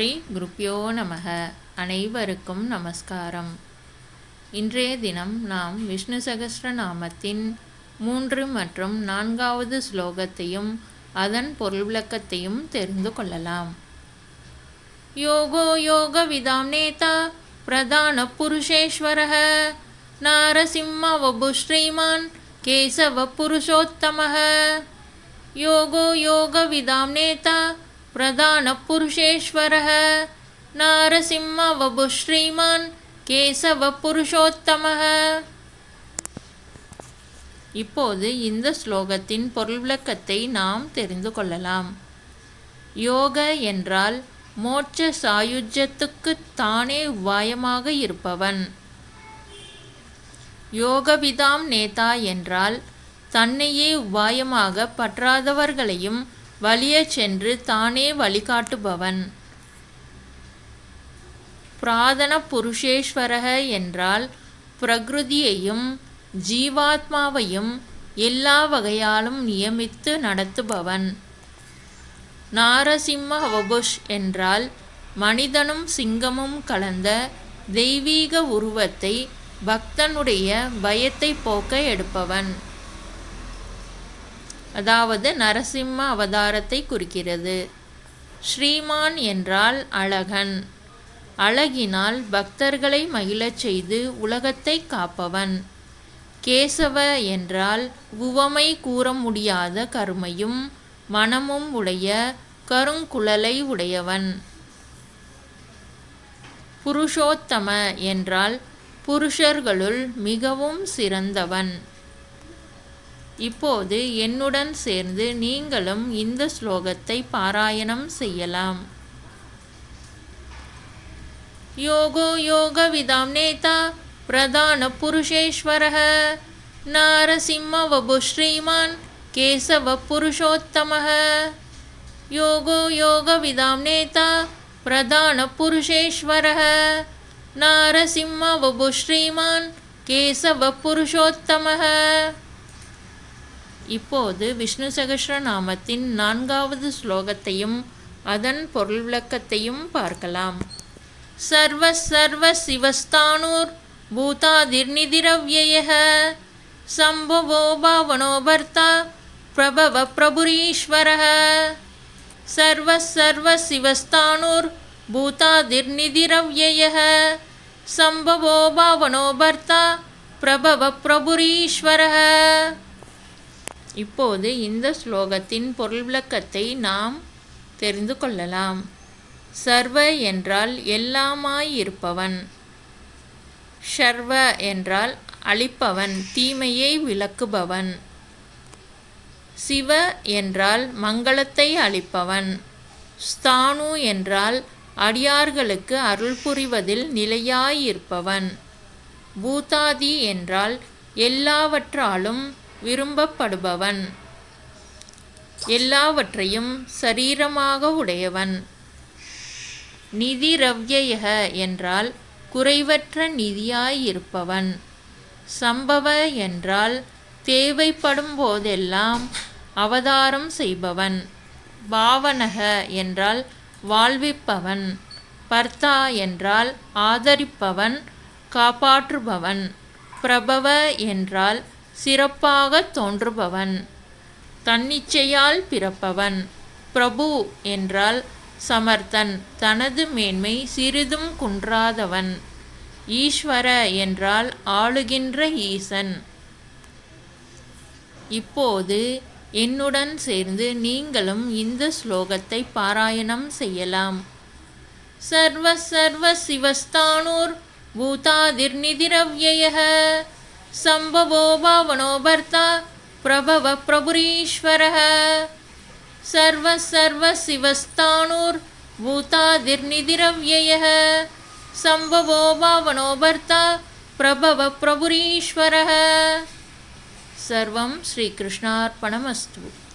ஸ்ரீ குருப்பியோ நமக. அனைவருக்கும் நமஸ்காரம். இன்றைய தினம் நாம் விஷ்ணு சகஸ்ரநாமத்தின் மூன்று மற்றும் நான்காவது ஸ்லோகத்தையும் அதன் பொருள் விளக்கத்தையும் தெரிந்து கொள்ளலாம். யோகோ யோக விதாம் நேதா பிரதான புருஷேஸ்வர நாரசிம்மவபு ஸ்ரீமான் கேசவ புருஷோத்தம யோகோ யோக விதாம் நேதா प्रधानपुरुषेश्वरः नारसिंहवभुश्रीमान् கேசவபுருஷோத்தமः இப்போது இந்த ஸ்லோகத்தின் பொருள் விளக்கத்தை நாம் தெரிந்து கொள்ளலாம் யோக என்றால் மோட்ச சாயுஜ்யத்துக்கு தானே உபாயமாக இருப்பவன் யோகவிதாம் நேதா என்றால் தன்னையே உபாயமாக பற்றாதவர்களையும் வழியே சென்று தானே வழிகாட்டுபவன். பிராதன புருஷேஸ்வரக என்றால் பிரகிருதியையும் ஜீவாத்மாவையும் எல்லா வகையாலும் நியமித்து நடத்துபவன். நாரசிம்ம வபுஷ் என்றால் மனிதனும் சிங்கமும் கலந்த தெய்வீக உருவத்தை பக்தனுடைய பயத்தை போக்க எடுப்பவன். அதாவது நரசிம்ம அவதாரத்தை குறிக்கிறது. ஸ்ரீமான் என்றால் அழகன். அழகினால் பக்தர்களை மகிழச் செய்து உலகத்தை காப்பவன். கேசவ என்றால் உவமை கூற முடியாத கருமையும் மனமும் உடைய கருங்குழலை உடையவன். புருஷோத்தம என்றால் புருஷர்களுள் மிகவும் சிறந்தவன். இப்போது என்னுடன் சேர்ந்து நீங்களும் இந்த ஸ்லோகத்தை பாராயணம் செய்யலாம். யோகோ யோகவிதாம் நேதா பிரதான புருஷேஸ்வரः நாரசிம்ம வபு ஸ்ரீமான் கேசவ புருஷோத்தமः யோகோ யோகவிதாம் நேதா பிரதான புருஷேஸ்வரः நாரசிம்ம வபு ஸ்ரீமான் கேசவ புருஷோத்தமः இப்போது விஷ்ணு சகஸ்ரநாமத்தின் நான்காவது ஸ்லோகத்தையும் அதன் பொருள் விளக்கத்தையும் பார்க்கலாம். சர்வ சர்வ சிவஸ்தானூர் பூதாதிர்நிதிரவ்யய சம்பவோ பாவனோ பர்த்தா பிரபவ பிரபுரீஸ்வர சர்வ சர்வ சிவஸ்தானூர் பூதாதிர்நிதிரவ்யய சம்பவோ பாவனோ பர்த்தா பிரபவ பிரபுரீஸ்வர இப்போது இந்த ஸ்லோகத்தின் பொருள் விளக்கத்தை நாம் தெரிந்து கொள்ளலாம். சர்வ என்றால் எல்லாமாயிருப்பவன். ஷர்வ என்றால் அழிப்பவன் தீமையை விளக்குபவன். சிவ என்றால் மங்களத்தை அளிப்பவன். ஸ்தானு என்றால் அடியார்களுக்கு அருள் புரிவதில் நிலையாயிருப்பவன். பூதாதி என்றால் எல்லாவற்றாலும் விரும்பப்படுபவன். எல்லாவற்றையும் சரீரமாக உடையவன். நிதி ரவ்யக என்றால் குறைவற்ற நிதியாயிருப்பவன். சம்பவ என்றால் தேவைப்படும் போதெல்லாம் அவதாரம் செய்பவன். பாவனக என்றால் வாழ்விப்பவன். பர்த்தா என்றால் ஆதரிப்பவன் காப்பாற்றுபவன். பிரபவ என்றால் சிறப்பாக தோன்றுபவன். தன்னிச்சையால் பிறப்பவன். பிரபு என்றால் சமர்த்தன். தனது மேன்மை சிறிதும் குன்றாதவன். ஈஸ்வர என்றால் ஆளுகின்ற ஈசன். இப்போது என்னுடன் சேர்ந்து நீங்களும் இந்த ஸ்லோகத்தை பாராயணம் செய்யலாம். சர்வ சர்வ சிவஸ்தானூர் பூதாதிர் நிதிரவ்யய सम्भवो वा भर्ता प्रभव प्रभुरीश्वरः। सर्वसर्वशिवस्ताणुर्भूतादिर्निधिरव्ययः सम्भवो संभवो भर्ता मनोभर्ता प्रभव प्रभुरीश्वरः। सर्वं श्रीकृष्णार्पणमस्तु।